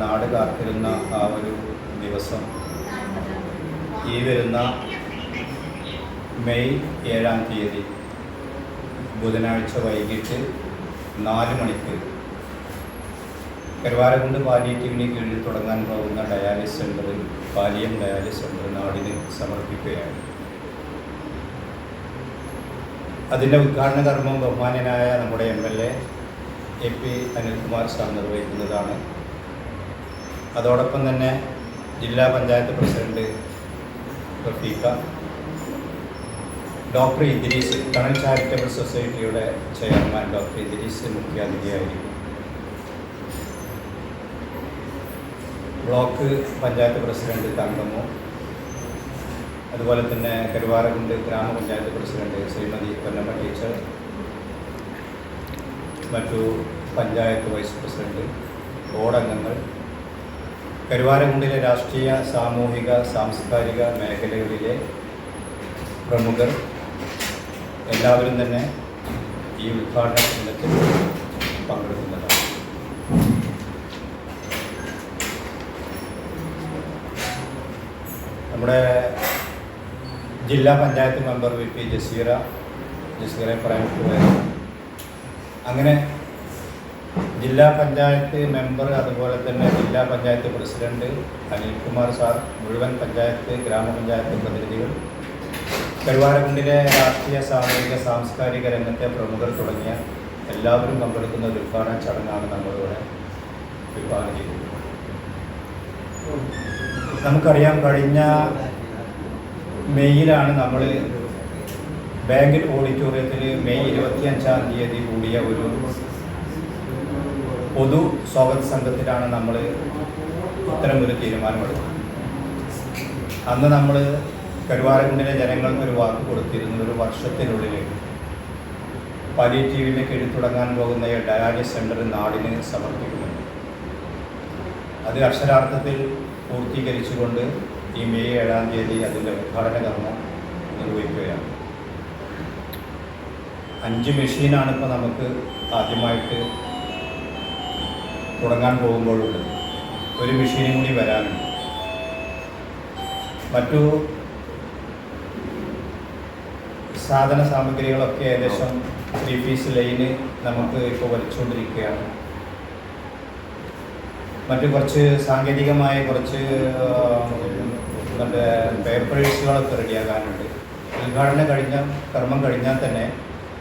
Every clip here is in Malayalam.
നാട് കാത്തിരുന്ന ആ ഒരു ദിവസം. ഈ വരുന്ന മെയ് ഏഴാം തീയതി ബുധനാഴ്ച വൈകിട്ട് നാല് മണിക്ക് കരുവാരകുണ്ട് പാലിയേറ്റീവിന് കീഴിൽ തുടങ്ങാൻ പോകുന്ന dialysis centre Paliyam dialysis centre നാടിന് സമർപ്പിക്കുകയാണ്. അതിന്റെ ഉദ്ഘാടന കർമ്മം ബഹുമാനനായ നമ്മുടെ M L A A P Anilkumar sir നിർവഹിക്കുന്നതാണ്. അതോടൊപ്പം തന്നെ ജില്ലാ panchayat president Rafeeqa doctor Idris Thanal charitable സൊസൈറ്റിയുടെ ചെയർമാൻ ഡോക്ടർ ഇദ്രീസ് മുഖ്യാതിഥിയായിരിക്കും. ബ്ലോക്ക് പഞ്ചായത്ത് പ്രസിഡന്റ് തങ്കമ്മു അതുപോലെ തന്നെ കരുവാരകുണ്ട് ഗ്രാമപഞ്ചായത്ത് പ്രസിഡന്റ് ശ്രീമതി പൊന്നമ്മ ടീച്ചർ മറ്റു പഞ്ചായത്ത് വൈസ് പ്രസിഡന്റ് ബോർഡ് അംഗങ്ങൾ കരുവാരകുണ്ടിലെ രാഷ്ട്രീയ സാമൂഹിക സാംസ്കാരിക മേഖലകളിലെ പ്രമുഖർ എല്ലാവരും തന്നെ ഈ ഉദ്ഘാടന ദിനത്തിൽ പങ്കെടുക്കുന്നതാണ്. നമ്മുടെ ജില്ലാ panchayat member V P Jaseera ജസീറെ പറയാൻ അങ്ങനെ ജില്ലാ പഞ്ചായത്ത് മെമ്പർ അതുപോലെ തന്നെ ജില്ലാ പഞ്ചായത്ത് പ്രസിഡന്റ് അനിൽകുമാർ സാർ മുഴുവൻ പഞ്ചായത്ത് ഗ്രാമപഞ്ചായത്ത് പ്രതിനിധികൾ കരുവാരക്കുണ്ടിലെ രാഷ്ട്രീയ സാമൂഹിക സാംസ്കാരിക രംഗത്തെ പ്രമുഖർ തുടങ്ങിയ എല്ലാവരും പങ്കെടുക്കുന്ന ഒരു ഉദ്ഘാടന ചടങ്ങാണ് നമ്മളിവിടെ വിഭാഗം ചെയ്തത് നമുക്കറിയാം കഴിഞ്ഞ മെയ്യിലാണ് നമ്മൾ ബാങ്കിൻ ഓഡിറ്റോറിയത്തിൽ മെയ് ഇരുപത്തിയഞ്ചാം തീയതി കൂടിയ ഒരു പൊതു സ്വാഗത സംഘത്തിലാണ് നമ്മൾ ഇത്തരം ഒരു തീരുമാനമെടുത്തത്. അന്ന് നമ്മൾ കരുവാരക്കുണ്ടിലെ ജനങ്ങൾക്ക് ഒരു വാക്ക് കൊടുത്തിരുന്നു ഒരു വർഷത്തിനുള്ളിൽ പാലിയേറ്റീവിന്റെ കീഴിൽ തുടങ്ങാൻ പോകുന്ന ഈ ഡയാലിസ് സെന്റർ നാടിന് സമർപ്പിക്കുന്നുണ്ട് അത് അക്ഷരാർത്ഥത്തിൽ പൂർത്തീകരിച്ചുകൊണ്ട് ഈ മെയ് ഏഴാം തീയതി അതിന്റെ ഉദ്ഘാടന കർമ്മം നിർവഹിക്കുകയാണ്. അഞ്ച് മെഷീനാണ് ഇപ്പോൾ നമുക്ക് ആദ്യമായിട്ട് തുടങ്ങാൻ പോകുമ്പോഴുണ്ട്. ഒരു മെഷീനും കൂടി വരാനുണ്ട്. മറ്റു സാധന സാമഗ്രികളൊക്കെ ഏകദേശം ത്രീ പീസ് ലൈന് നമുക്ക് ഇപ്പോൾ വലിച്ചുകൊണ്ടിരിക്കുകയാണ് മറ്റു കുറച്ച് സാങ്കേതികമായ കുറച്ച് നമ്മുടെ പേപ്പേഴ്സുകളൊക്കെ റെഡിയാകാനുണ്ട്. ഉദ്ഘാടനം കഴിഞ്ഞ കർമ്മം കഴിഞ്ഞാൽ തന്നെ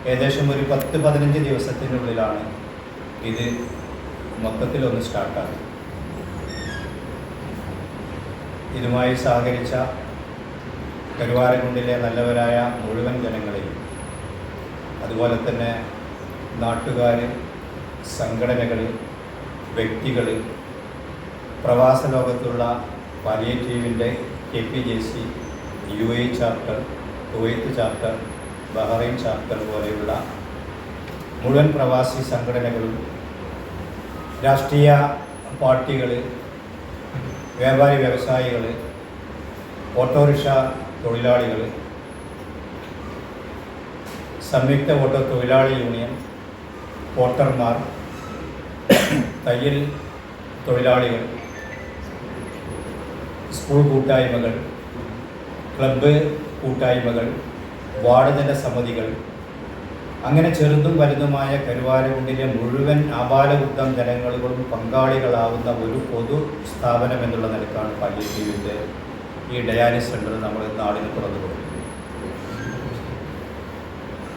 ഏകദേശം ഒരു പത്ത് പതിനഞ്ച് ദിവസത്തിനുള്ളിലാണ് ഇത് മൊത്തത്തിലൊന്ന് സ്റ്റാർട്ടാകും ഇതുമായി സഹകരിച്ച കരുവാരക്കുണ്ടിലെ നല്ലവരായ മുഴുവൻ ജനങ്ങളെയും അതുപോലെ തന്നെ നാട്ടുകാർ സംഘടനകൾ വ്യക്തികൾ പ്രവാസ ലോകത്തുള്ള പാലിയേറ്റീവിന്റെ K P J C U A chapter Kuwait chapter Bahrain chapter പോലെയുള്ള മുഴുവൻ പ്രവാസി സംഘടനകളും രാഷ്ട്രീയ പാർട്ടികൾ വ്യാപാരി വ്യവസായികൾ ഓട്ടോറിക്ഷ തൊഴിലാളികൾ സംയുക്ത ഓട്ടോ തൊഴിലാളി യൂണിയൻ വോട്ടർമാർ തയ്യൽ തൊഴിലാളികൾ സ്കൂൾ കൂട്ടായ്മകൾ ക്ലബ്ബ് കൂട്ടായ്മകൾ വാർഡ് തല സമിതികൾ അങ്ങനെ ചെറുതും വലുതുമായ കരുവാരകുണ്ടിലെ മുഴുവൻ ആപാലവൃദ്ധം ജനങ്ങളും പങ്കാളികളാവുന്ന ഒരു പൊതു സ്ഥാപനം എന്നുള്ള നിലക്കാണ് പാലിയേറ്റീവിന്റെ ഈ ഡയാലിസ് സെന്റർ നമ്മൾ നാടിന് തുറന്നു കൊടുക്കുന്നത്.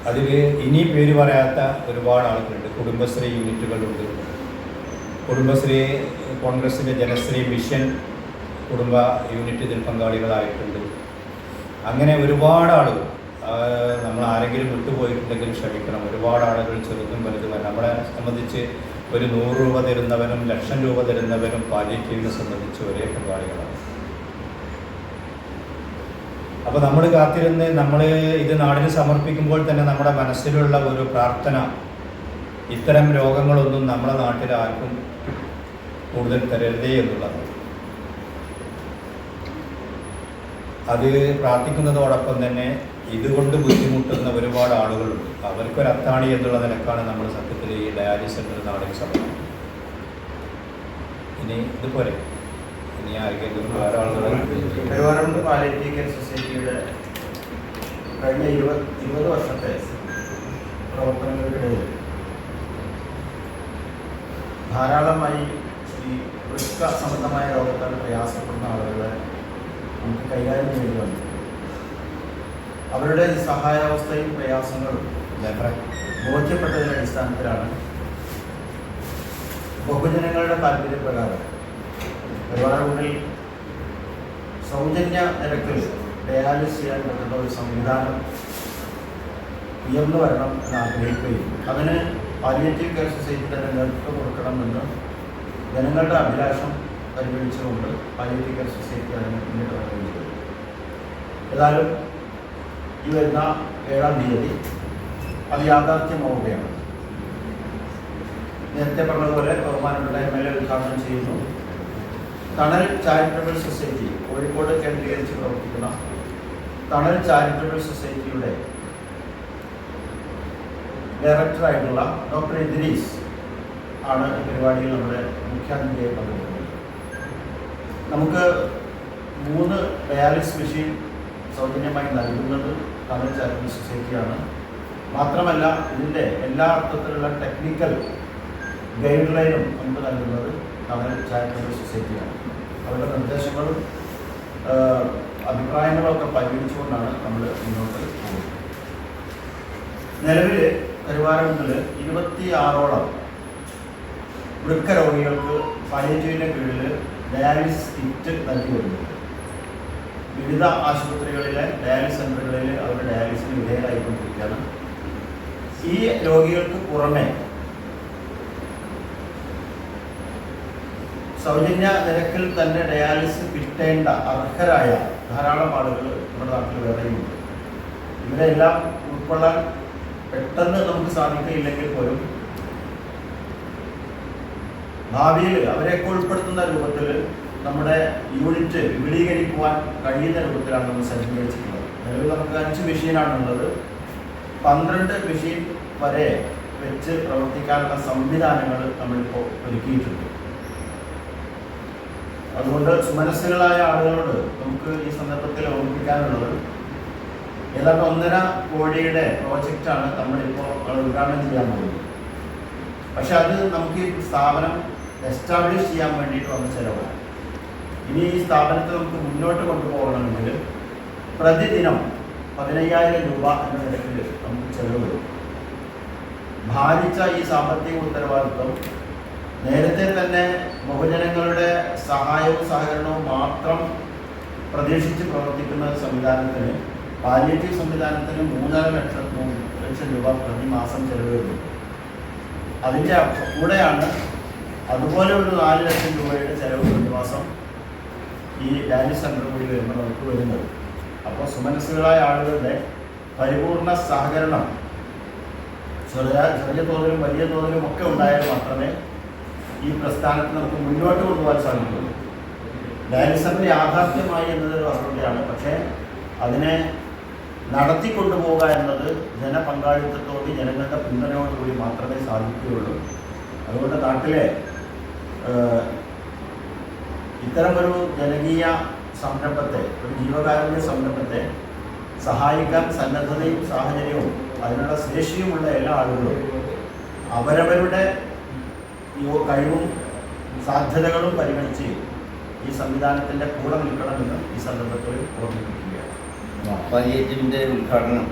അതിൽ ഇനി പേര് പറയാത്ത ഒരുപാട് ആളുകളുണ്ട്. കുടുംബശ്രീ യൂണിറ്റുകളുണ്ട്. കുടുംബശ്രീ കോൺഗ്രസിന്റെ ജനശ്രീ മിഷൻ കുടുംബ യൂണിറ്റ് ഇതിൽ പങ്കാളികളായിട്ടുണ്ട്. അങ്ങനെ ഒരുപാട് ആളുകൾ നമ്മൾ ആരെങ്കിലും വിട്ടുപോയിട്ടുണ്ടെങ്കിൽ ക്ഷമിക്കണം. ഒരുപാട് ആളുകൾ ചെറുതും വലുതും നമ്മളെ സംബന്ധിച്ച് ഒരു നൂറ് രൂപ തരുന്നവനും ലക്ഷം രൂപ തരുന്നവനും പാലിയേറ്റീവിനെ സംബന്ധിച്ച് ഒരേ പങ്കാളികളാണ് അപ്പോൾ നമ്മൾ കാത്തിരുന്ന് നമ്മൾ ഇത് നാടിന് സമർപ്പിക്കുമ്പോൾ തന്നെ നമ്മുടെ മനസ്സിലുള്ള ഒരു പ്രാർത്ഥന ഇത്തരം രോഗങ്ങളൊന്നും നമ്മുടെ നാട്ടിൽ ആർക്കും കൂടുതൽ തരരുതേ എന്നുള്ളതാണ്. അത് പ്രാർത്ഥിക്കുന്നതോടൊപ്പം തന്നെ ഇതുകൊണ്ട് ബുദ്ധിമുട്ടുന്ന ഒരുപാട് ആളുകളുണ്ട്. അവർക്കൊരു അത്താണി എന്നുള്ള നിലക്കാണ് നമ്മൾ സത്യത്തിൽ ഈ ഡയാലിസ് സെന്റർ നാടിന് സമയം. ഇനി ഇതുപോലെ. ഇനി ആർക്കെങ്കിലും വേറെ ആളുകൾ സൊസൈറ്റിയുടെ കഴിഞ്ഞ ഇരുപത് ഇരുപത് വർഷത്തെ പ്രവർത്തനങ്ങൾക്കിടയിൽ ധാരാളമായി ഈ വൃക്ക സംബന്ധമായ രോഗത്താൽ പ്രയാസപ്പെടുന്ന ആളുകളെ നമുക്ക് കൈകാര്യം ചെയ്യേണ്ടി വന്നു. അവരുടെ സഹായാവസ്ഥയും പ്രയാസങ്ങളും ബോധ്യപ്പെട്ടതിന്റെ അടിസ്ഥാനത്തിലാണ് ബഹുജനങ്ങളുടെ താല്പര്യപ്രകാരം ഒരുപാടുള്ളിൽ സൗജന്യ നിരക്കിൽ ഡയാലിസ് ചെയ്യാൻ പറ്റുന്ന ഒരു സംവിധാനം ഉയർന്നു വരണം എന്ന് ആഗ്രഹിക്കുകയും അതിന് പാലിയേറ്റീവ് കെയർ സൊസൈറ്റി തന്നെ നേതൃത്വം കൊടുക്കണമെന്ന് ജനങ്ങളുടെ അഭിലാഷം പരിഗണിച്ചുകൊണ്ട് പാലിയേറ്റീവ് കെയർ സൊസൈറ്റി അതിന് മുന്നിട്ട് പറയുകയും ചെയ്തു. ഏതായാലും ഈ വരുന്ന ഏഴാം തീയതി. അത് യാഥാർത്ഥ്യമാവുകയാണ്. നേരത്തെ പറഞ്ഞതുപോലെ ബഹുമാനപ്പെട്ട എം എൽ എ ഉദ്ഘാടനം ചെയ്യുന്നു. തണൽ ചാരിറ്റബിൾ സൊസൈറ്റി കോഴിക്കോട് കേന്ദ്രീകരിച്ച് പ്രവർത്തിക്കുന്ന തണൽ ചാരിറ്റബിൾ സൊസൈറ്റിയുടെ ഡയറക്ടറായിട്ടുള്ള ഡോക്ടർ ഇദ്രീസ് ആണ് പരിപാടിയിൽ നമ്മുടെ മുഖ്യാതിഥിയായി പങ്കെടുക്കുന്നത്. നമുക്ക് മൂന്ന് ഡയാലിസ് മെഷീൻ സൗജന്യമായി നൽകുന്നത് തമിഴ് സൊസൈറ്റിയാണ്. മാത്രമല്ല ഇതിന്റെ എല്ലാ അർത്ഥത്തിലുള്ള ടെക്നിക്കൽ ഗൈഡ് ലൈനും നമുക്ക് നൽകുന്നത് തമിഴ് ചാരിറ്റബിൾ സൊസൈറ്റിയാണ് അവരുടെ നിർദ്ദേശങ്ങളും അഭിപ്രായങ്ങളൊക്കെ പരിഗണിച്ചുകൊണ്ടാണ് നമ്മൾ മുന്നോട്ട് പോകുന്നത്. നിലവിൽ കരുവാരകുണ്ടിൽ ഇരുപത്തി ആറോളം വൃക്ക രോഗികൾക്ക് പാലിയേറ്റീവിന്റെ കീഴിൽ ഡയാലിസിസ് കിറ്റ് നൽകി വരുന്നുണ്ട്. വിവിധ ആശുപത്രികളിലെ ഡയാലിസിസ് സെന്ററുകളിൽ അവർ ഡയാലിസിന് വിധേയരായിക്കൊണ്ടിരിക്കുകയാണ്. ഈ രോഗികൾക്ക് പുറമെ സൗജന്യ നിരക്കിൽ തന്നെ ഡയാലിസിസ് കിട്ടേണ്ട അർഹരായ ധാരാളം ആളുകൾ നമ്മുടെ നാട്ടിൽ വേറെയുമുണ്ട്. ഇവരെല്ലാം ഉൾക്കൊള്ളാൻ പെട്ടെന്ന് നമുക്ക് സാധിക്കുകയില്ലെങ്കിൽ പോലും ഭാവിയിൽ അവരെയൊക്കെ ഉൾപ്പെടുത്തുന്ന രൂപത്തിൽ നമ്മുടെ യൂണിറ്റ് വിപുലീകരിക്കുവാൻ കഴിയുന്ന രൂപത്തിലാണ് നമ്മൾ സജ്ജീകരിച്ചിട്ടുള്ളത് നിലവിൽ നമുക്ക് അഞ്ച് മെഷീനാണുള്ളത് പന്ത്രണ്ട് മെഷീൻ വരെ വെച്ച് പ്രവർത്തിക്കാനുള്ള സംവിധാനങ്ങൾ നമ്മളിപ്പോൾ ഒരുക്കിയിട്ടുണ്ട്. അതുകൊണ്ട് സുമനസ്സുകളായ ആളുകളോട് നമുക്ക് ഈ സന്ദർഭത്തിൽ ഓർമ്മിപ്പിക്കാനുള്ളത് ഏതാണ്ട് ഒന്നര കോടിയുടെ പ്രോജക്റ്റാണ് നമ്മളിപ്പോൾ ഉദ്ഘാടനം ചെയ്യാൻ പോകുന്നത്. പക്ഷെ അത് നമുക്ക് ഈ സ്ഥാപനം എസ്റ്റാബ്ലിഷ് ചെയ്യാൻ വേണ്ടിയിട്ട് വന്ന ചിലവാണ്. ഇനി ഈ സ്ഥാപനത്തെ നമുക്ക് മുന്നോട്ട് കൊണ്ടുപോകണമെങ്കിൽ പ്രതിദിനം പതിനയ്യായിരം രൂപ എന്ന നിരക്കിൽ നമുക്ക് ചെലവ് വരും. ഭാരിച്ച ഈ സാമ്പത്തിക ഉത്തരവാദിത്വം നേരത്തെ തന്നെ ബഹുജനങ്ങളുടെ സഹായവും സഹകരണവും മാത്രം പ്രതീക്ഷിച്ച് പ്രവർത്തിക്കുന്ന സംവിധാനത്തിന് പാലിയേറ്റീവ് സംവിധാനത്തിന് മൂന്നര ലക്ഷം ലക്ഷം രൂപ പ്രതിമാസം ചെലവ് വരുന്നു അതിന്റെ കൂടെയാണ് അതുപോലെ ഒരു നാല് ലക്ഷം രൂപയുടെ ചെലവ് പ്രതിമാസം ഈ ഡയാലിസ് സെന്റർ കൂടി വരുമ്പോൾ നമുക്ക് വരുന്നത്. അപ്പോൾ സുമനസ്സുകളായ ആളുകളുടെ പരിപൂർണ സഹകരണം ചെറിയ ചെറിയ തോതിലും വലിയ തോതിലും ഒക്കെ ഉണ്ടായാൽ മാത്രമേ ഈ പ്രസ്ഥാനത്ത് നമുക്ക് മുന്നോട്ട് കൊണ്ടുപോകാൻ സാധിക്കുള്ളൂ ഡയാലിസ് സെന്റർ യാഥാർത്ഥ്യമായി എന്നതൊരു വസ്തുതയാണ് പക്ഷേ അതിനെ നടത്തിക്കൊണ്ടുപോവുക എന്നത് ജനപങ്കാളിത്തത്തോട് ജനങ്ങളുടെ പിന്തുണയോടുകൂടി മാത്രമേ സാധിക്കുകയുള്ളൂ. അതുകൊണ്ട് നാട്ടിലെ ഇത്തരമൊരു ജനകീയ സംരംഭത്തെ ഒരു ജീവകാരുണ്യ സംരംഭത്തെ സഹായിക്കാൻ സന്നദ്ധതയും സാഹചര്യവും അതിനുള്ള ശേഷിയുമുള്ള എല്ലാ ആളുകളും അവരവരുടെ കഴിവും സാധ്യതകളും പരിഗണിച്ച് ഈ സംവിധാനത്തിന്റെ കൂടെ നിൽക്കണമെന്ന് ഈ സന്ദർഭത്തിൽ ഓർമ്മിപ്പിക്കുകയാണ്. പാലിയേറ്റീവിന്റെ ഉദ്ഘാടനം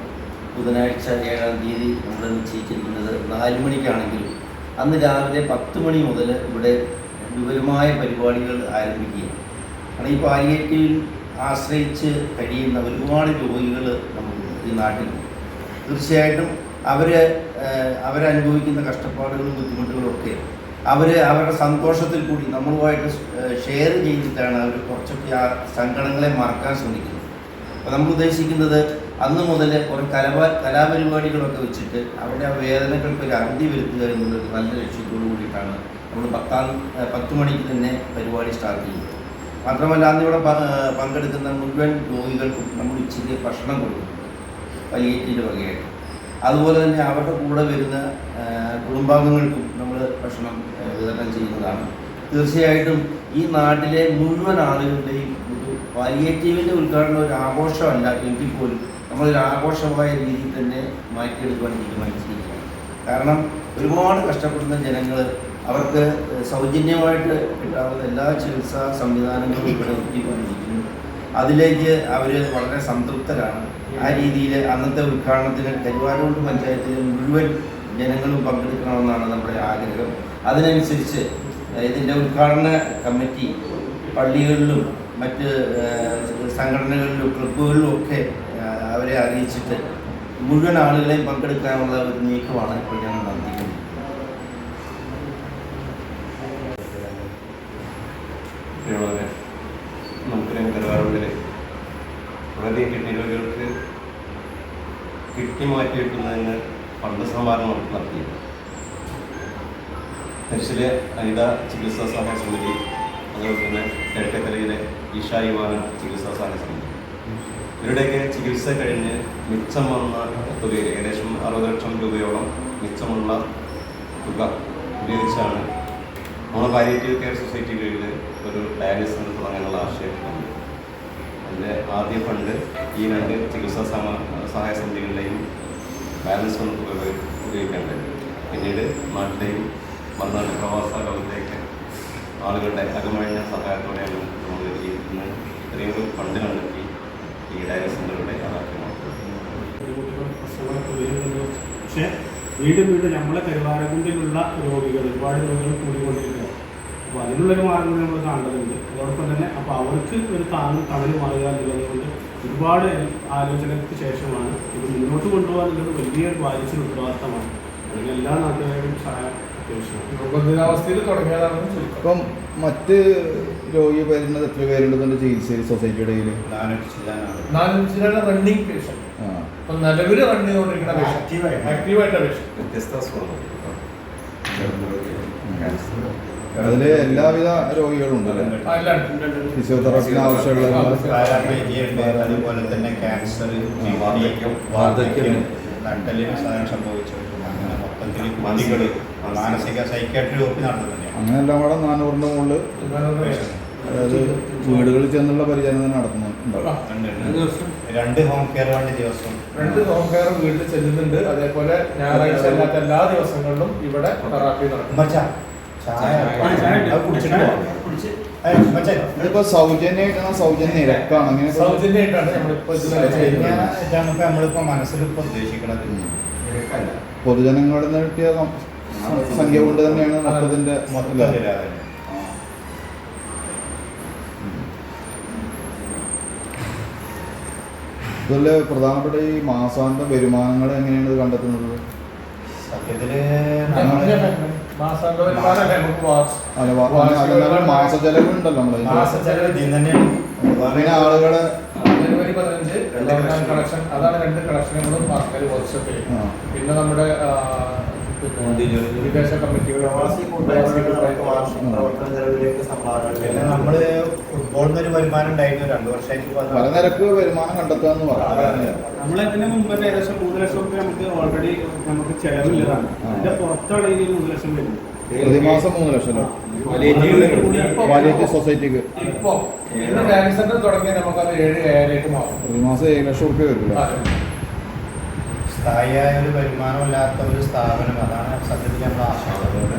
ബുധനാഴ്ച ഏഴാം തീയതി നമ്മൾ നിശ്ചയിച്ചിരിക്കുന്നത് നാല് മണിക്കാണെങ്കിലും അന്ന് രാവിലെ പത്ത് മണി മുതൽ ഇവിടെ വിപുലമായ പരിപാടികൾ ആരംഭിക്കുകയാണ്. കാരണം ഈ പാലിയേറ്റീവിൽ ആശ്രയിച്ച് കഴിയുന്ന ഒരുപാട് രോഗികൾ നമുക്ക് ഈ നാട്ടിലുണ്ട് തീർച്ചയായിട്ടും അവർ അവരനുഭവിക്കുന്ന കഷ്ടപ്പാടുകളും ബുദ്ധിമുട്ടുകളും ഒക്കെ അവർ അവരുടെ സന്തോഷത്തിൽ കൂടി നമ്മളുമായിട്ട് ഷെയർ ചെയ്തിട്ടാണ് അവർ കുറച്ചൊക്കെ ആ സങ്കടങ്ങളെ മറക്കാൻ ശ്രമിക്കുന്നത്. അപ്പോൾ നമ്മൾ ഉദ്ദേശിക്കുന്നത് അന്ന് മുതൽ കുറേ കലാ കലാപരിപാടികളൊക്കെ വെച്ചിട്ട് അവരുടെ ആ വേദനകൾക്ക് ഒരു അറുതി വരുത്തുക എന്നുള്ളൊരു നല്ല ലക്ഷ്യത്തോടു കൂടിയിട്ടാണ് നമ്മൾ പത്താം പത്ത് മണിക്ക് തന്നെ പരിപാടി സ്റ്റാർട്ട് ചെയ്യുന്നത് മാത്രമല്ല അന്ന് ഇവിടെ പങ്കെടുക്കുന്ന മുഴുവൻ രോഗികൾക്കും നമ്മൾ ഉച്ചയ്ക്ക് ഭക്ഷണം കൊടുക്കും. വലിയേറ്റിന്റെ വകയായിട്ട്. അതുപോലെ തന്നെ അവരുടെ കൂടെ വരുന്ന കുടുംബാംഗങ്ങൾക്കും നമ്മൾ ഭക്ഷണം വിതരണം ചെയ്യുന്നതാണ്. തീർച്ചയായിട്ടും ഈ നാട്ടിലെ മുഴുവൻ ആളുകളുടെയും ഒരു പാലിയേറ്റീവിന്റെ ഉദ്ഘാടനം ഒരു ആഘോഷമല്ല എങ്കിൽ പോലും നമ്മളൊരു ആഘോഷമായ രീതിയിൽ തന്നെ മാറ്റിയെടുക്കുവാൻ തീരുമാനിച്ചിരിക്കുകയാണ്. കാരണം ഒരുപാട് കഷ്ടപ്പെടുന്ന ജനങ്ങൾ അവർക്ക് സൗജന്യമായിട്ട് കിട്ടാവുന്ന എല്ലാ ചികിത്സാ സംവിധാനങ്ങളും ഇവിടെ ഒരുക്കിക്കൊണ്ടിരിക്കുന്നു. അതിലേക്ക് അവർ വളരെ സംതൃപ്തരാണ്. ആ രീതിയിൽ അന്നത്തെ ഉദ്ഘാടനത്തിന് കരുവാരൂർ പഞ്ചായത്തിലെ മുഴുവൻ ജനങ്ങളും പങ്കെടുക്കണമെന്നാണ് നമ്മുടെ ആഗ്രഹം. അതിനനുസരിച്ച് ഇതിന്റെ ഉദ്ഘാടന കമ്മിറ്റി പള്ളികളിലും മറ്റ് സംഘടനകളിലും ക്ലബുകളിലും ഒക്കെ അവരെ അറിയിച്ചിട്ട് മുഴുവൻ ആളുകളെയും പങ്കെടുക്കാനുള്ള ഒരു നീക്കമാണ് ഇപ്പോൾ ഞങ്ങൾ നടത്തിക്കുന്നത് നമുക്കറിയാം കരുവാറുള്ളിൽ കിട്ടിയ രോഗികൾക്ക് കിട്ടി മാറ്റി വെക്കുന്നതിന് ഫണ്ട് സംഭാരണം നടത്തി. തരിശിലെ അനിത ചികിത്സാ സഹായ സമിതി അതുപോലെ തന്നെ കിഴക്കത്തലയിലെ ഇഷാ യുവാന ചികിത്സാ സഹായ സമിതി. ഇവരുടെയൊക്കെ ചികിത്സ കഴിഞ്ഞ് മിച്ചം വന്ന തുക ഏകദേശം അറുപത് ലക്ഷം രൂപയോളം മിച്ചമുള്ള തുക ഉപയോഗിച്ചാണ് നമ്മുടെ പാലിയേറ്റീവ് കെയർ സൊസൈറ്റി കീഴിൽ ഒരു ഡയാലിസിസ് തുടങ്ങാനുള്ള ആശയം വന്നു അതിന്റെ ആദ്യ ഫണ്ട് ഈ രണ്ട് ചികിത്സാ സമ സഹായ സമിതികളുടെയും ബാലൻസ് ഉപയോഗി- ഉപയോഗിക്കേണ്ടത് പിന്നീട് നാട്ടിലെയും മറുനാട് പ്രവാസ ലോകത്തേക്ക് ആളുകളുടെ അകമഴിഞ്ഞ സഹായത്തോടെയാണ് നമ്മൾ ഈ ഇന്ന് ഇത്രയും ഒരു ഫണ്ട് കണ്ടെത്തി ഈ ഡയാലിസിസ് സെന്ററുടെ യാഥാർത്ഥ്യമാക്കുന്നത്. പക്ഷേ വീണ്ടും വീണ്ടും നമ്മളെ കരുവാരക്കുണ്ടിലുള്ള രോഗികൾ ഒരുപാട് രോഗികൾ കൂടിക്കൊണ്ടിരിക്കുക അപ്പോൾ അതിനുള്ളൊരു മാർഗം നമ്മൾ കാണേണ്ടതുണ്ട് അതോടൊപ്പം തന്നെ അപ്പോൾ അവർക്ക് ഒരു താങ്ങും തണലും തണലുമാകുക എന്നുള്ളതുകൊണ്ട് ഒരുപാട് ആലോചനയ്ക്ക് ശേഷമാണ് ഇത് മുന്നോട്ട് കൊണ്ടുപോകാൻ എന്നുള്ളത് വലിയൊരു ബാധിച്ചൊരു ഉത്തരവാദിത്തമാണ്. അതിന് എല്ലാ നാട്ടുകാരും സഹായം ഇപ്പം മറ്റ് രോഗി വരുന്നത് എത്ര പേരുണ്ടെന്നുണ്ട് ചികിത്സയിൽ സൊസൈറ്റിയുടെ റണ്ണിങ് ഇപ്പൊ നിലവിൽ ചെയ്തുകൊണ്ടിരിക്കുന്ന ആക്റ്റീവായിട്ട്. വ്യത്യസ്ത അതിൽ എല്ലാവിധ രോഗികളും ഉണ്ട് ഫിസിയോതെറാപ്പിന് ആവശ്യമുള്ള അതുപോലെ തന്നെ ക്യാൻസർ വാർദ്ധക്യം, വാർദ്ധക്യം നട്ടലിന് സാധനം സംഭവിച്ചു അങ്ങനെ മൊത്തത്തിൽ കുട്ടികൾ മാനസിക സൈക്കാട്രി ഒപ്പി നടത്തുന്നുണ്ട് അങ്ങനെ എല്ലാം കൂടെ നാനൂറിന്റെ മുകളിൽ അതായത് വീടുകളിൽ ചെന്നുള്ള പരിചരണം നടത്തുന്നുണ്ടാവും. രണ്ട് ഹോം കെയർ വേണ്ടി ദിവസം. രണ്ട് ഹോം വീട്ടിൽ ചെല്ലുന്നുണ്ട്. അതേപോലെ ഞായറാഴ്ച അല്ലാത്ത എല്ലാ ദിവസങ്ങളിലും ഇവിടെ തെറാപ്പി നടക്കും. സൗജന്യമായിട്ടാണ് സൗജന്യ നിരക്കാണ്? അങ്ങനെ സൗജന്യമായിട്ടാണ് നമ്മളിപ്പോ ഇതാണ് നമ്മളിപ്പോ മനസ്സിലിപ്പോ ഉദ്ദേശിക്കണത് പൊതുജനങ്ങളുടെ പൊതുജനങ്ങളിൽ നിന്ന് കിട്ടിയ സംഖ്യ കൊണ്ട് തന്നെയാണ് മൊത്തത്തിന്റെ മൊത്തത്തിലാണ് ഇതുപോലെ പ്രധാനപ്പെട്ട ഈ മാസാന്ത വരുമാനങ്ങൾ എങ്ങനെയാണ് ഇത് കണ്ടെത്തുന്നത്? സത്യത്തിൽ നമ്മൾ മാസാന്ത വരുമാനമല്ലേ നമുക്ക് വാർഷ- അല്ല വ- അതല്ലാതെ മാസ ചെലവുണ്ടല്ലോ നമ്മൾ ആളുകളെ ജനുവരി പതിനഞ്ച് കളക്ഷൻ അതാണ് രണ്ട് കളക്ഷനുകളും വർക്ക്ഷോപ്പിൽ. പിന്നെ നമ്മുടെ വിദേശ പിന്നെ നമ്മൾ ഒരു വരുമാനം ഉണ്ടായിരുന്നു രണ്ടു വർഷമായിട്ട് പല നിരക്ക് വരുമാനം കണ്ടെത്തുക എന്ന് പറയാം നമ്മളതിന് മുമ്പ് ഏകദേശം മൂന്ന് ലക്ഷം റുപ്യ നമുക്ക് ഓൾറെഡി നമുക്ക് ചെലവില്ലതാണ് അതിന്റെ പുറത്താണ് ഈ മൂന്ന് ലക്ഷം വരുന്നത് പ്രതിമാസം മൂന്ന് ലക്ഷം വാലിയേറ്റീവ് സൊസൈറ്റിക്ക് പ്രതിമാസം ഏഴ് ലക്ഷം റുപ്യ വരില്ല സ്ഥായിയായ ഒരു വരുമാനമില്ലാത്ത ഒരു സ്ഥാപനം അതാണ് സത്യത്തിൽ നമ്മൾ ആശങ്കയോട്